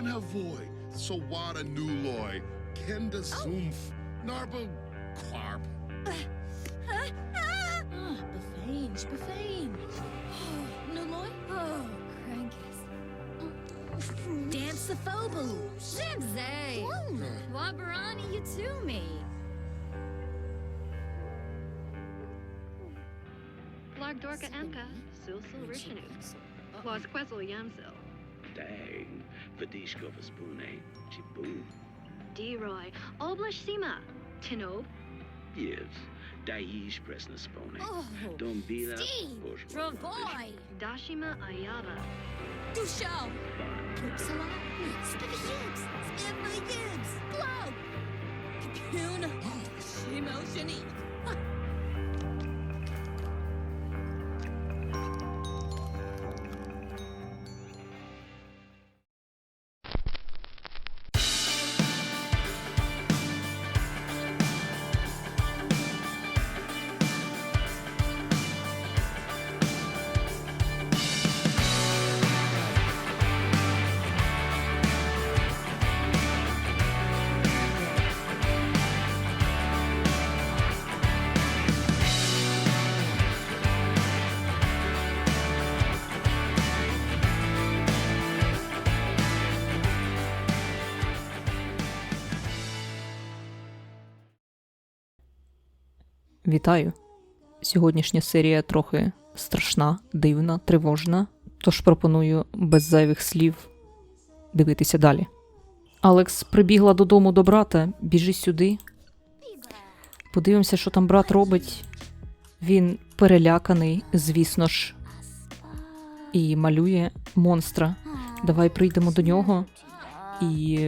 Open her so kenda zoomf, narba quarb. Befange, befange. No? Oh. Dance the fobo. Jibzay. Wabarani you to me. Larg Dorka Emka, Silsil Rishinu. Was Quetzal Yamsil. Dang. Vadishko was Pune, Chibun. Deroy, Oblish Sima, Tinob. Yes, Daish Presnaspone, eh? oh, Dombila, Dravoy, eh? Dashima Ayava. Dushel, Kipsala, Spivayubs, Spivayubs, Globe, Kapun, Shimo Shanice. Вітаю! Сьогоднішня серія трохи страшна, дивна, тривожна, тож пропоную без зайвих слів дивитися далі. Алекс прибігла додому до брата, біжи сюди. Подивимося, що там брат робить. Він переляканий, звісно ж, і малює монстра. Давай прийдемо до нього, і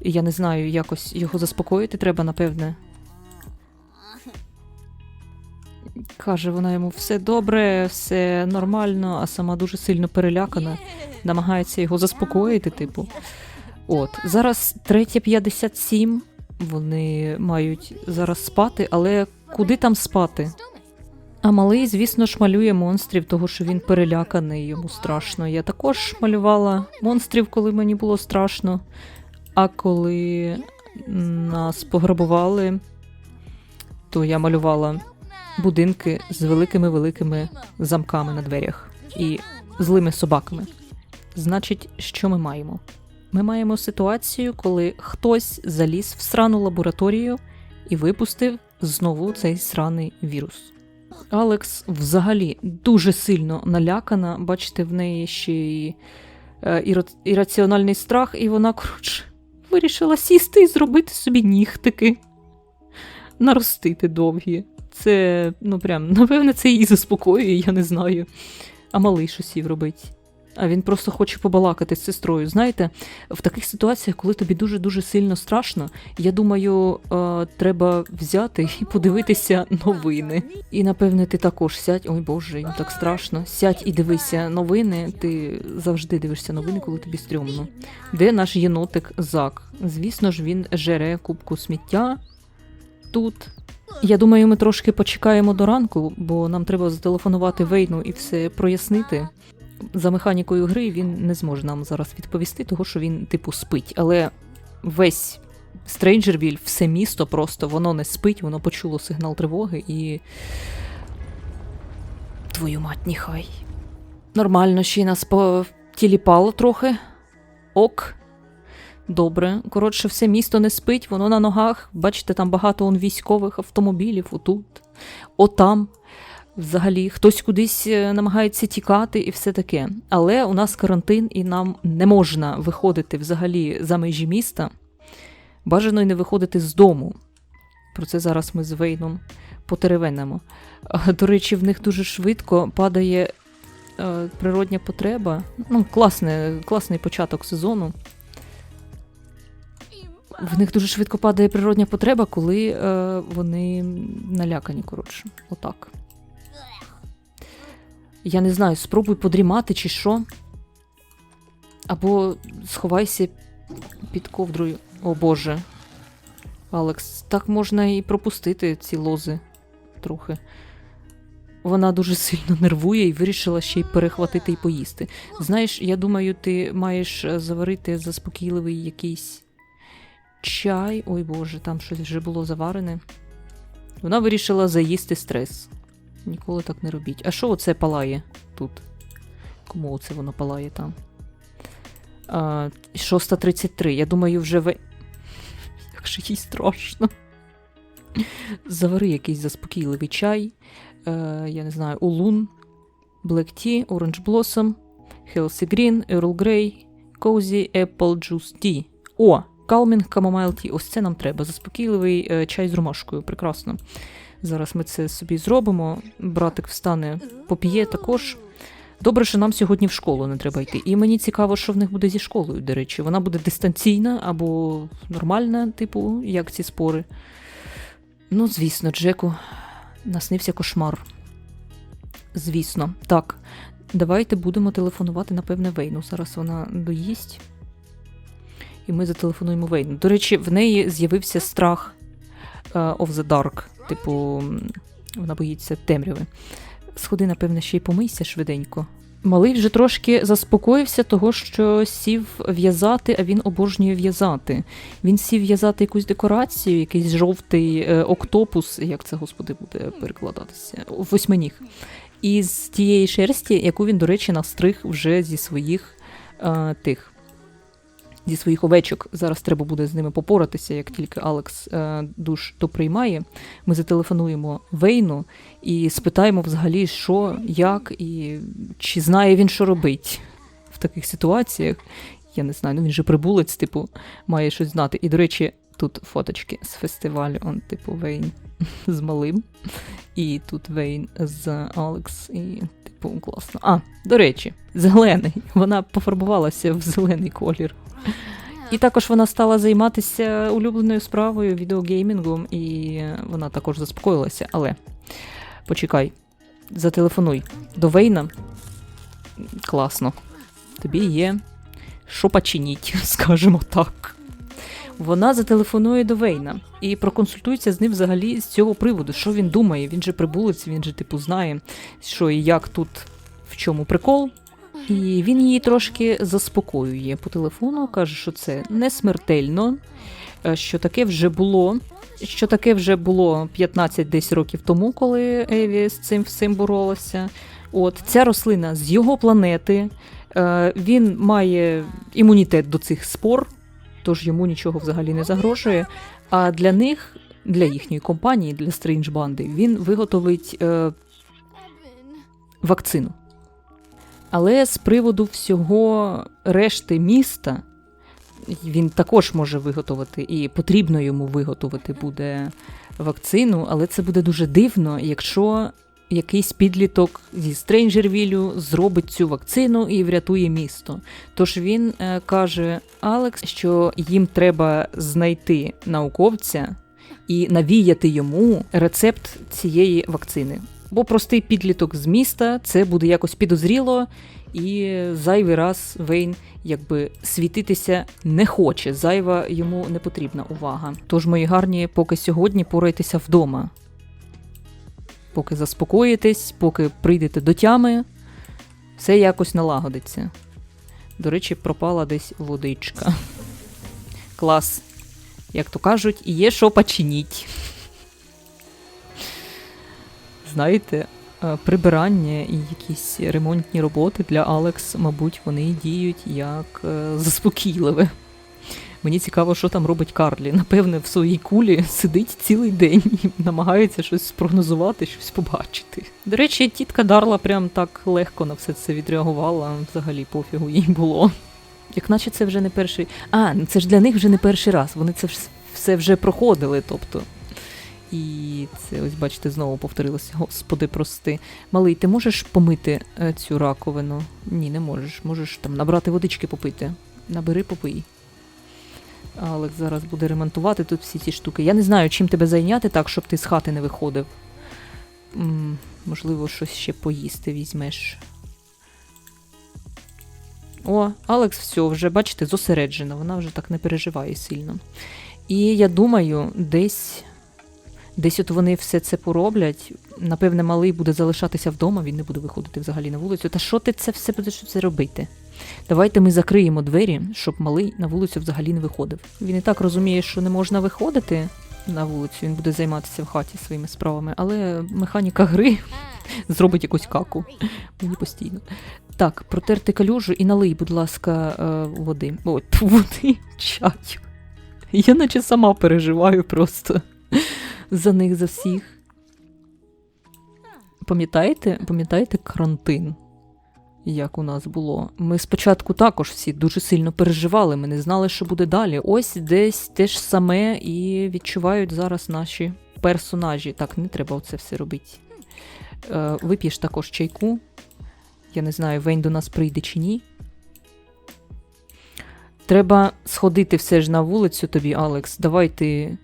я не знаю, якось його заспокоїти треба, напевне. Каже вона йому все добре, все нормально, а сама дуже сильно перелякана, намагається його заспокоїти, типу. От, зараз 3.57, вони мають зараз спати, але куди там спати? А малий, звісно ж, малює монстрів, того що він переляканий, йому страшно. Я також малювала монстрів, коли мені було страшно. А коли нас пограбували, то я малювала будинки з великими-великими замками на дверях і злими собаками. Значить, що ми маємо? Ми маємо ситуацію, коли хтось заліз в срану лабораторію і випустив знову цей сраний вірус. Алекс взагалі дуже сильно налякана. Бачите, в неї ще й е, ірраціональний страх, і вона, коротше, вирішила сісти і зробити собі нігтики, наростити довгі. Це, ну прям, напевне, це її заспокоює, я не знаю. А малий що сів робить. А він просто хоче побалакати з сестрою. Знаєте, в таких ситуаціях, коли тобі дуже-дуже сильно страшно, я думаю, е, треба взяти і подивитися новини. І напевне ти також сядь. Ой Боже, їм так страшно. Сядь і дивися новини. Ти завжди дивишся новини, коли тобі стрьомно. Де наш єнотик Зак? Звісно ж, він жере кубку сміття тут. Я думаю, ми трошки почекаємо до ранку, бо нам треба зателефонувати Вейну і все прояснити. За механікою гри він не зможе нам зараз відповісти, того що він, типу, спить. Але весь Стрейнджервіль, все місто просто воно не спить, воно почуло сигнал тривоги і. Твою мать, ніхай. Нормально, ще й нас потіліпало трохи. Ок. Добре. Коротше, все місто не спить, воно на ногах. Бачите, там багато он військових автомобілів, отут, отам. Взагалі, хтось кудись е, намагається тікати і все таке. Але у нас карантин, і нам не можна виходити взагалі за межі міста. Бажано й не виходити з дому. Про це зараз ми з Вейном потеревенемо. До речі, в них дуже швидко падає е, природня потреба. Ну, класне, класний початок сезону. В них дуже швидко падає природня потреба, коли е, вони налякані, коротше. Отак. Я не знаю, спробуй подрімати чи що. Або сховайся під ковдрою. О Боже. Алекс, так можна і пропустити ці лози. трохи. Вона дуже сильно нервує і вирішила ще й перехватити і поїсти. Знаєш, я думаю, ти маєш е, заварити заспокійливий якийсь чай. Ой Боже, там щось вже було заварене. Вона вирішила заїсти стрес. Ніколи так не робіть. А що оце палає тут? Кому оце воно палає там? А, 6.33. Я думаю, вже ви. Як же їй страшно. Завари якийсь заспокійливий чай. Е, я не знаю, улун, Black Tea, Orange Blossom, Healthy Green, Earl Grey, Cozy Apple Juice Tea. О, Chamomile Tea. Ось це нам треба. Заспокійливий е, чай з ромашкою. Прекрасно. Зараз ми це собі зробимо. Братик встане, поп'є також. Добре, що нам сьогодні в школу не треба йти. І мені цікаво, що в них буде зі школою, до речі. Вона буде дистанційна або нормальна, типу, як ці спори. Ну, звісно, Джеку, наснився кошмар. Звісно, так. Давайте будемо телефонувати, напевне, Вейну. Зараз вона доїсть. І ми зателефонуємо Вейну. До речі, в неї з'явився страх е, of the dark. Типу, вона боїться темряви. Сходи, напевне, ще й помийся швиденько. Малий вже трошки заспокоївся, того що сів в'язати, а він обожнює в'язати. Він сів в'язати якусь декорацію, якийсь жовтий е, октопус, як це, господи, буде перекладатися, восьминіг. Із тієї шерсті, яку він, до речі, настриг вже зі своїх е, тих. Зі своїх овечок. Зараз треба буде з ними попоратися, як тільки Алекс е, душ то приймає. Ми зателефонуємо Вейну і спитаємо взагалі, що, як і чи знає він, що робить в таких ситуаціях. Я не знаю, ну він же прибулець, типу, має щось знати. І, до речі, тут фоточки з фестивалю, он, типу, Вейн з малим. І тут Вейн з Алекс, і, типу, класно. А, до речі, зелений. Вона пофарбувалася в зелений колір. І також вона стала займатися улюбленою справою відеогеймінгом, і вона також заспокоїлася. Але почекай, зателефонуй до Вейна. Класно. Тобі є що починіть, скажімо так. Вона зателефонує до Вейна і проконсультується з ним взагалі з цього приводу, що він думає. Він же прибулець, він же типу знає, що і як тут в чому прикол. І він її трошки заспокоює по телефону, каже, що це не смертельно, е, що таке вже було. Що таке вже було 15 десь років тому, коли Еві з цим всім боролася. От ця рослина з його планети. Е, він має імунітет до цих спор, тож йому нічого взагалі не загрожує. А для них, для їхньої компанії, для Strange банди, він виготовить е, вакцину. Але з приводу всього решти міста він також може виготовити, і потрібно йому виготовити буде вакцину, але це буде дуже дивно, якщо якийсь підліток зі Стрейнджервілю зробить цю вакцину і врятує місто. Тож він е, каже Алекс, що їм треба знайти науковця і навіяти йому рецепт цієї вакцини. Бо простий підліток з міста це буде якось підозріло, і зайвий раз Вейн якби світитися не хоче. Зайва йому не потрібна увага. Тож, мої гарні, поки сьогодні порайтеся вдома. Поки заспокоїтесь, поки прийдете до тями, все якось налагодиться. До речі, пропала десь водичка. Клас. Як то кажуть, є що починіть. Знаєте, е, прибирання і якісь ремонтні роботи для Алекс, мабуть, вони діють як е, заспокійливе. Мені цікаво, що там робить Карлі. Напевне, в своїй кулі сидить цілий день і намагається щось спрогнозувати, щось побачити. До речі, тітка Дарла прям так легко на все це відреагувала, взагалі пофігу їй було. Як наче це вже не перший. А, це ж для них вже не перший раз. Вони це все вже проходили, тобто. І це ось, бачите, знову повторилося. Господи, прости. Малий, ти можеш помити е, цю раковину? Ні, не можеш. Можеш там набрати водички попити. Набери, попий. Алекс зараз буде ремонтувати тут всі ці штуки. Я не знаю, чим тебе зайняти так, щоб ти з хати не виходив. м можливо, щось ще поїсти візьмеш. О, Алекс, все, вже, бачите, зосереджена, вона вже так не переживає сильно. І я думаю, десь Десь от вони все це пороблять. Напевне, малий буде залишатися вдома, він не буде виходити взагалі на вулицю. Та що ти це все будеш це робити? Давайте ми закриємо двері, щоб малий на вулицю взагалі не виходив. Він і так розуміє, що не можна виходити на вулицю, він буде займатися в хаті своїми справами, але механіка гри зробить якусь каку. Мені постійно. Так, протерти калюжу і налий, будь ласка, е, води. Тьфу, води, чаю. Я наче сама переживаю просто за них, за всіх. Пам'ятаєте, пам'ятаєте карантин? Як у нас було? Ми спочатку також всі дуже сильно переживали, ми не знали, що буде далі. Ось десь те ж саме і відчувають зараз наші персонажі. Так, не треба оце все робити. Е, вип'єш також чайку. Я не знаю, Вейн до нас прийде чи ні. Треба сходити все ж на вулицю тобі, Алекс. Давай ти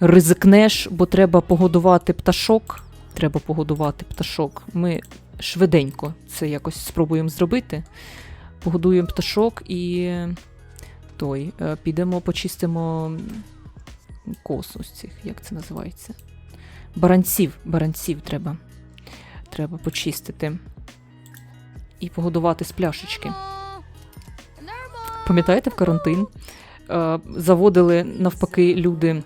ризикнеш, бо треба погодувати пташок. Треба погодувати пташок. Ми швиденько це якось спробуємо зробити. Погодуємо пташок і той. е, Підемо, почистимо косу з цих, як це називається? Баранців. Баранців треба. Треба почистити. І погодувати з пляшечки. Пам'ятаєте в карантин? Е, заводили навпаки люди,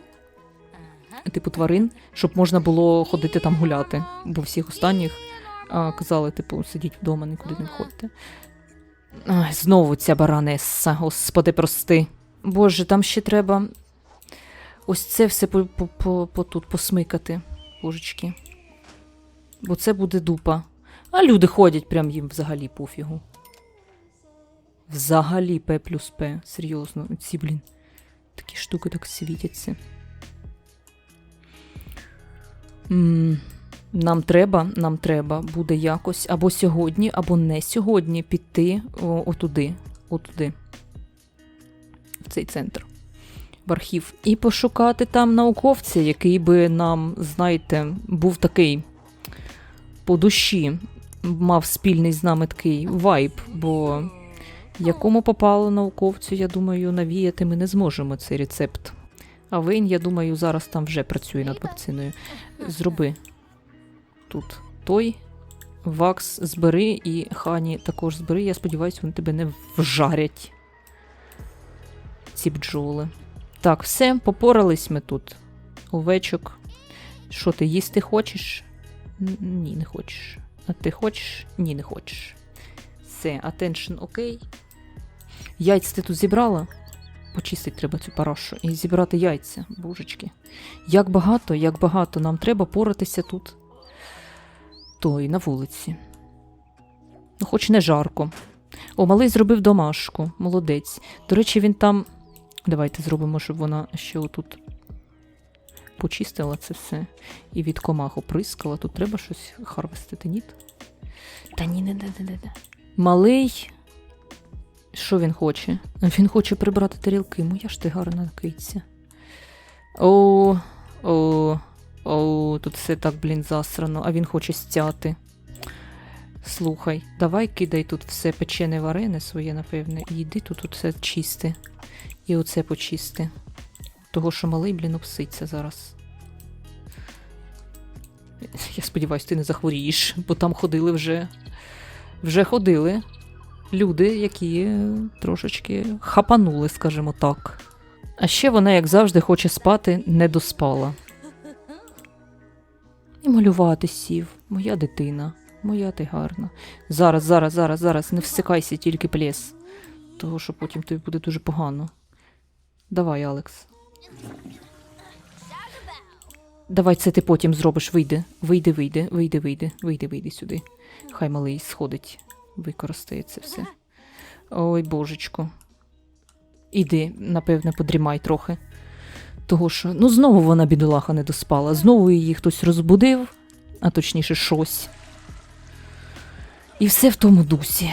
типу тварин, щоб можна було ходити там гуляти. Бо всіх останніх е, казали, типу, сидіть вдома, нікуди не входьте. Ай, знову ця баранеса, господи, прости. Боже, там ще треба ось це все тут посмикати, божечки. Бо це буде дупа. А люди ходять, прям їм взагалі пофігу. Взагалі П плюс П. Серйозно. Ці, блін. Такі штуки так світяться. м нам треба, нам треба буде якось або сьогодні, або не сьогодні піти о, отуди, отуди, в цей центр, в архів, і пошукати там науковця, який би нам, знаєте, був такий по душі, мав спільний з нами такий вайб, бо якому попало науковцю, я думаю, навіяти ми не зможемо цей рецепт. А Вейн, я думаю, зараз там вже працює над вакциною. Зроби тут той. Вакс збери і Хані також збери. Я сподіваюся, вони тебе не вжарять. Ці бджоли. Так, все, попорались ми тут. Овечок. Що ти їсти хочеш? Ні, не хочеш. А ти хочеш? Ні, не хочеш. Все, attention окей. Яйця ти тут зібрала? Почистити треба цю парашу і зібрати яйця, божечки. Як багато, як багато нам треба поратися тут. Той на вулиці. Ну, хоч не жарко. О, малий зробив домашку, молодець. До речі, він там. Давайте зробимо, щоб вона ще отут почистила це все і від комах оприскала. Тут треба щось харвестити, ні? Та ні, не, не, не, не. Малий. Що він хоче? Він хоче прибрати тарілки. Моя ж ти гарна киця. О, о, о, тут все так, блін, засрано, а він хоче стяти. Слухай, давай кидай тут все печене варене своє, напевне, і йди тут оце чисти. І оце почисти. Того, що малий, блін, обситься зараз. Я сподіваюся, ти не захворієш, бо там ходили вже. Вже ходили люди, які трошечки хапанули, скажімо так. А ще вона, як завжди, хоче спати, не доспала. І малювати сів, моя дитина, моя ти гарна. Зараз, зараз, зараз, зараз, не всикайся, тільки плес. Того, що потім тобі буде дуже погано. Давай, Алекс. Давай це ти потім зробиш. Вийди, вийди, вийди, вийди, вийди, вийди, вийди сюди. Хай малий сходить, використає це все. Ой, божечко. Іди, напевне, подрімай трохи. Того що, ну знову вона бідолаха не доспала, знову її хтось розбудив, а точніше щось. І все в тому дусі.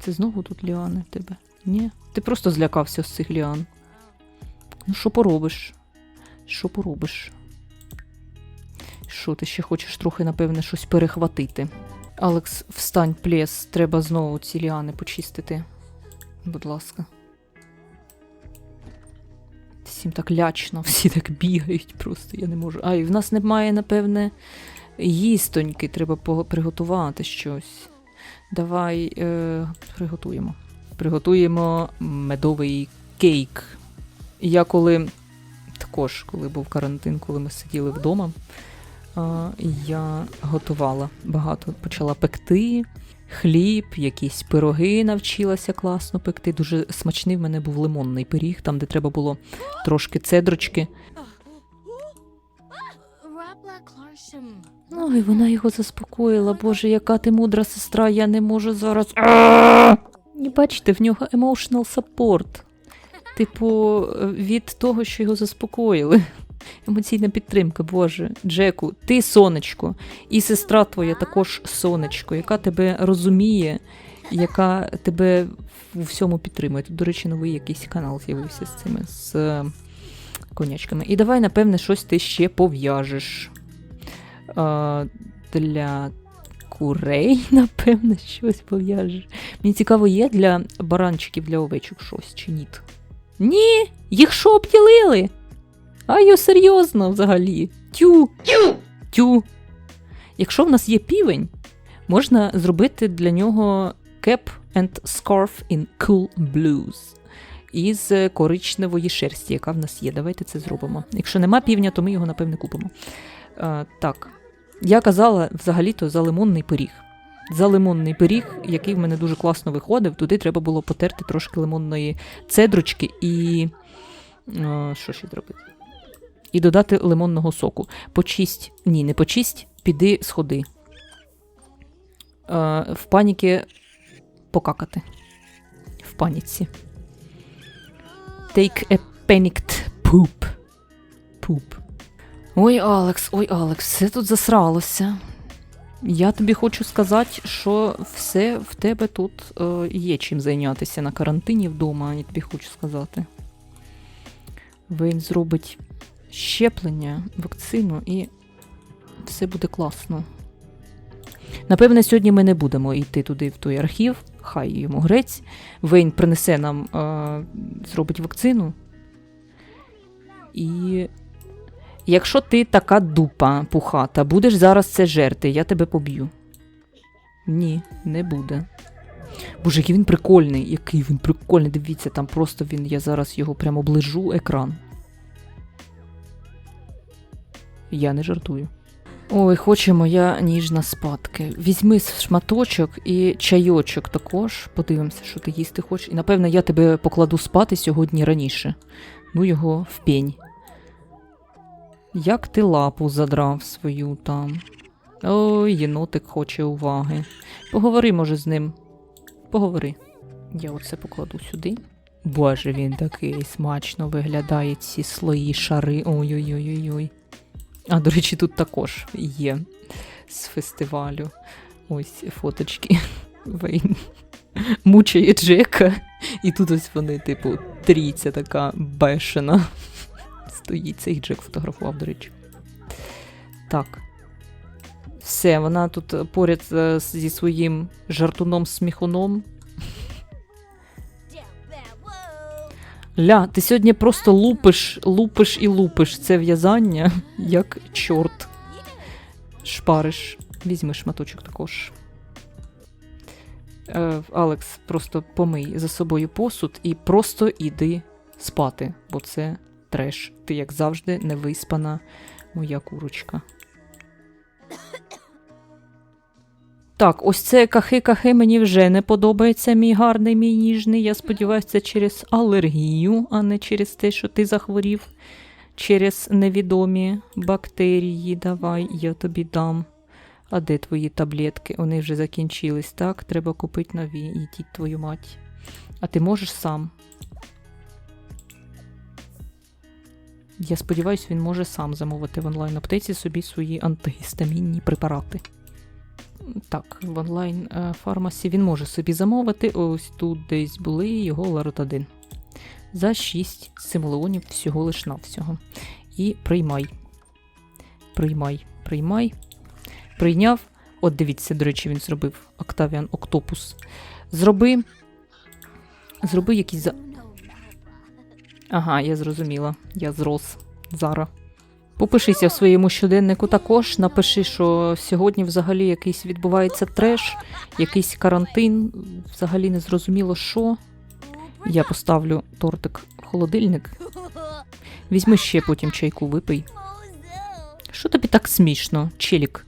Це знову тут ліани тебе? Ні? Ти просто злякався з цих ліан. Ну, що поробиш? Що поробиш? Що ти ще хочеш трохи, напевне, щось перехватити? Алекс, встань, плес, треба знову ці ліани почистити. Будь ласка. Всім так лячно, всі так бігають просто, я не можу. А, і в нас немає, напевне, їстоньки, треба приготувати щось. Давай е, приготуємо. Приготуємо медовий кейк. Я коли також, коли був карантин, коли ми сиділи вдома, я готувала багато, почала пекти. Хліб, якісь пироги навчилася класно пекти. Дуже смачний в мене був лимонний пиріг, там, де треба було трошки цедрочки. Ну, вона його заспокоїла. Боже, яка ти мудра сестра, я не можу зараз. І бачите, в нього emotional support. Типу, від того, що його заспокоїли. Емоційна підтримка, Боже. Джеку, ти сонечко, і сестра твоя також сонечко, яка тебе розуміє, яка тебе у всьому підтримує. Тут, до речі, новий якийсь канал з'явився з цими з е, конячками. І давай, напевне, щось ти ще пов'яжеш. Е, для курей, напевне, щось пов'яжеш. Мені цікаво, є для баранчиків, для овечок щось чи ні? Ні, їх що обділили? А йо серйозно взагалі. Тю. Тю. Тю. Якщо в нас є півень, можна зробити для нього cap and scarf in cool blues із коричневої шерсті, яка в нас є. Давайте це зробимо. Якщо нема півня, то ми його, напевне, купимо. А, так. Я казала взагалі-то за лимонний пиріг. За лимонний пиріг, який в мене дуже класно виходив, туди треба було потерти трошки лимонної цедрочки і. О, що ще зробити? І додати лимонного соку. Почисть. Ні, не почисть, піди сходи. Е, в паніки покакати. В паніці. Take a panicked poop. Poop. Ой, Алекс, ой, Алекс, все тут засралося. Я тобі хочу сказати, що все в тебе тут е, є чим зайнятися на карантині вдома, я тобі хочу сказати. Вейн зробить щеплення, вакцину і все буде класно. Напевне, сьогодні ми не будемо йти туди, в той архів, хай йому грець. Вейн принесе нам, е, зробить вакцину. І якщо ти така дупа пухата, будеш зараз це жерти, я тебе поб'ю. Ні, не буде. Боже, який він прикольний, який він прикольний. Дивіться, там просто він, я зараз його прямо оближу екран. Я не жартую. Ой, хоче моя ніжна спадки. Візьми шматочок і чайочок також. Подивимося, що ти їсти хочеш. І напевно я тебе покладу спати сьогодні раніше. Ну його в пень. Як ти лапу задрав свою там. Ой, єнотик хоче уваги. Поговори, може, з ним. Поговори. Я оце покладу сюди. Боже, він такий смачно виглядає ці слої, шари. Ой-ой-ой-ой. А, до речі, тут також є з фестивалю. Ось фоточки. Вейн мучає Джека. І тут ось вони, типу, трійця така бешена. Стоїть, цей Джек фотографував, до речі. Так. Все, вона тут поряд е, зі своїм жартуном-сміхуном. Ля, ти сьогодні просто лупиш, лупиш і лупиш це в'язання, як чорт. Шпариш. Візьми шматочок також. Е, Алекс, просто помий за собою посуд і просто іди спати, бо це треш. Ти, як завжди, невиспана моя курочка. Так, ось це кахи-кахи мені вже не подобається, мій гарний, мій ніжний. Я сподіваюся, це через алергію, а не через те, що ти захворів. Через невідомі бактерії. Давай, я тобі дам. А де твої таблетки? Вони вже закінчились, так? Треба купити нові, ідіть твою мать. А ти можеш сам. Я сподіваюся, він може сам замовити в онлайн аптеці собі свої антигістамінні препарати. Так, в онлайн е, фармасі він може собі замовити. Ось тут десь були його ларотадин. За 6 симулеонів всього лиш навсього. І приймай. Приймай, приймай. Прийняв. От дивіться, до речі, він зробив Octavian Octopus. Зроби. Зроби якісь за. Ага, я зрозуміла. Я зрос. Зара. Попишися в своєму щоденнику також. Напиши, що сьогодні взагалі якийсь відбувається треш, якийсь карантин, взагалі не зрозуміло що. Я поставлю тортик в холодильник. Візьми ще потім чайку, випий. Що тобі так смішно, челік?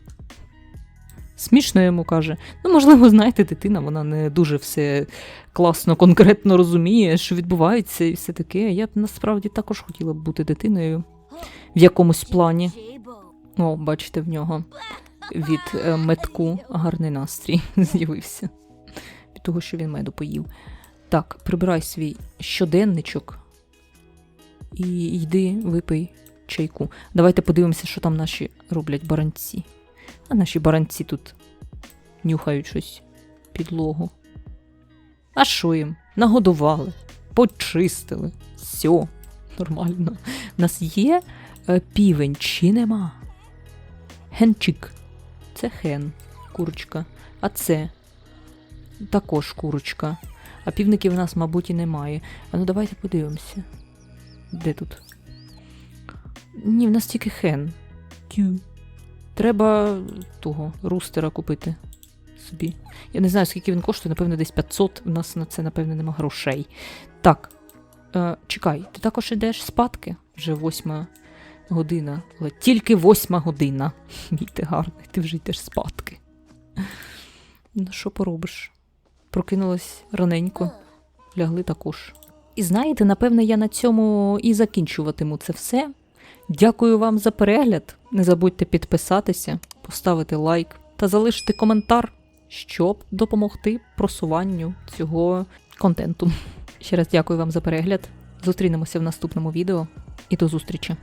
Смішно йому каже. Ну, можливо, знаєте, дитина, вона не дуже все класно, конкретно розуміє, що відбувається і все таке. Я б насправді також хотіла б бути дитиною в якомусь плані. О, бачите, в нього від е, метку гарний настрій з'явився. Від того, що він меду поїв. Так, прибирай свій щоденничок і йди, випий чайку. Давайте подивимося, що там наші роблять баранці. А наші баранці тут нюхають щось підлогу. А що їм? Нагодували, почистили. Все, нормально. У нас є е, півень чи нема? Генчик. Це хен, курочка. А це також курочка. А півників в нас, мабуть, і немає. А ну давайте подивимося. Де тут? Ні, в нас тільки хен. Тю. Треба того рустера купити собі. Я не знаю, скільки він коштує, напевно, десь 500. У нас на це, напевно, нема грошей. Так. Е, чекай, ти також йдеш спадки? Вже восьма година. Але тільки восьма година. Мій ти гарний, ти вже йдеш спадки. Ну, що поробиш? Прокинулась раненько, лягли також. І знаєте, напевне, я на цьому і закінчуватиму це все. Дякую вам за перегляд. Не забудьте підписатися, поставити лайк та залишити коментар, щоб допомогти просуванню цього контенту. Ще раз дякую вам за перегляд. Зустрінемося в наступному відео і до зустрічі!